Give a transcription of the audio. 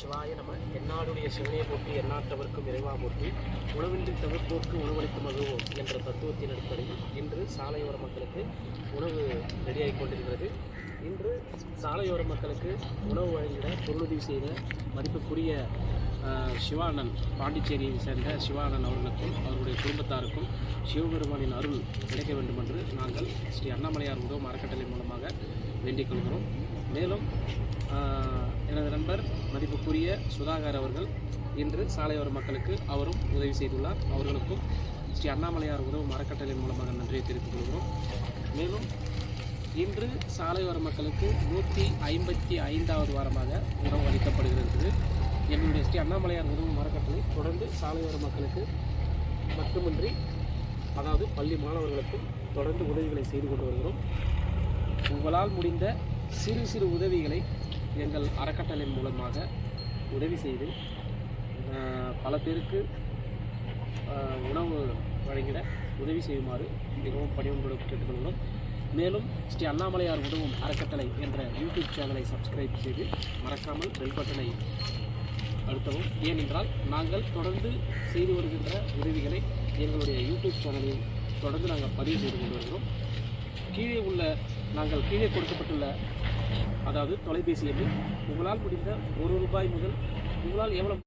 சிவாய நம. எந்நாடுடைய சிவனையை போற்றி எந்நாட்டவர்க்கும் இறைவா போற்றி. உணவின்றி தவிர்ப்போர்க்கு உணவளித்து மகிழ்வோம் என்ற தத்துவத்தின் அடிப்படையில் இன்று சாலையோர மக்களுக்கு உணவு ரெடியாகி கொண்டிருக்கிறது. இன்று சாலையோர மக்களுக்கு உணவு வழங்கிட பொருளுதவி செய்த மதிப்புக்குரிய சிவானன் பாண்டிச்சேரியை சேர்ந்த சிவானன் அவர்களுக்கும் அவருடைய குடும்பத்தாருக்கும் சிவபெருமானின் அருள் கிடைக்க வேண்டும் என்று நாங்கள் ஸ்ரீ அண்ணாமலையார் உதவும் அறக்கட்டளை மூலமாக வேண்டிக் கொள்கிறோம். மேலும் எனது நண்பர் மதிப்புக்குரிய சுதாகர் அவர்கள் இன்று சாலையோர மக்களுக்கு அவரும் உதவி செய்துள்ளார். அவர்களுக்கும் ஸ்ரீ அண்ணாமலையார் உதவும் அறக்கட்டளை மூலமாக நன்றியை தெரிவித்துக் கொள்கிறோம். மேலும் இன்று சாலையோர மக்களுக்கு நூற்றி ஐம்பத்தி ஐந்தாவது வாரமாக உணவு அளிக்கப்படுகிறது. என்னுடைய ஸ்ரீ அண்ணாமலையார் உதவும் மரக்கட்டளை தொடர்ந்து சாலையோர மக்களுக்கு மட்டுமின்றி அதாவது பள்ளி மாணவர்களுக்கும் தொடர்ந்து உதவிகளை செய்து கொண்டு வருகிறோம். உங்களால் முடிந்த சிறு சிறு உதவிகளை எங்கள் அறக்கட்டளை மூலமாக உதவி செய்து பல பேருக்கு உணவு வழங்கிட உதவி செய்யுமாறு மிகவும் பணிவன்போடு கேட்டுக்கொள்கிறோம். மேலும் ஸ்ரீ அண்ணாமலையார் உதவும் அறக்கட்டளை என்ற யூடியூப் சேனலை சப்ஸ்கிரைப் செய்து மறக்காமல் பெல் பட்டனை அழுத்தவும். ஏனென்றால் நாங்கள் தொடர்ந்து செய்து வருகின்ற உதவிகளை எங்களுடைய யூடியூப் சேனலில் தொடர்ந்து நாங்கள் பதிவு செய்து கொண்டு வருகிறோம். கீழே உள்ள நாங்கள் கீழே கொடுக்கப்பட்டுள்ள அதாவது தொலைபேசி எண்ணில் உங்களால் முடிந்த ஒரு ரூபாய் முதல் உங்களால் எவ்வளவு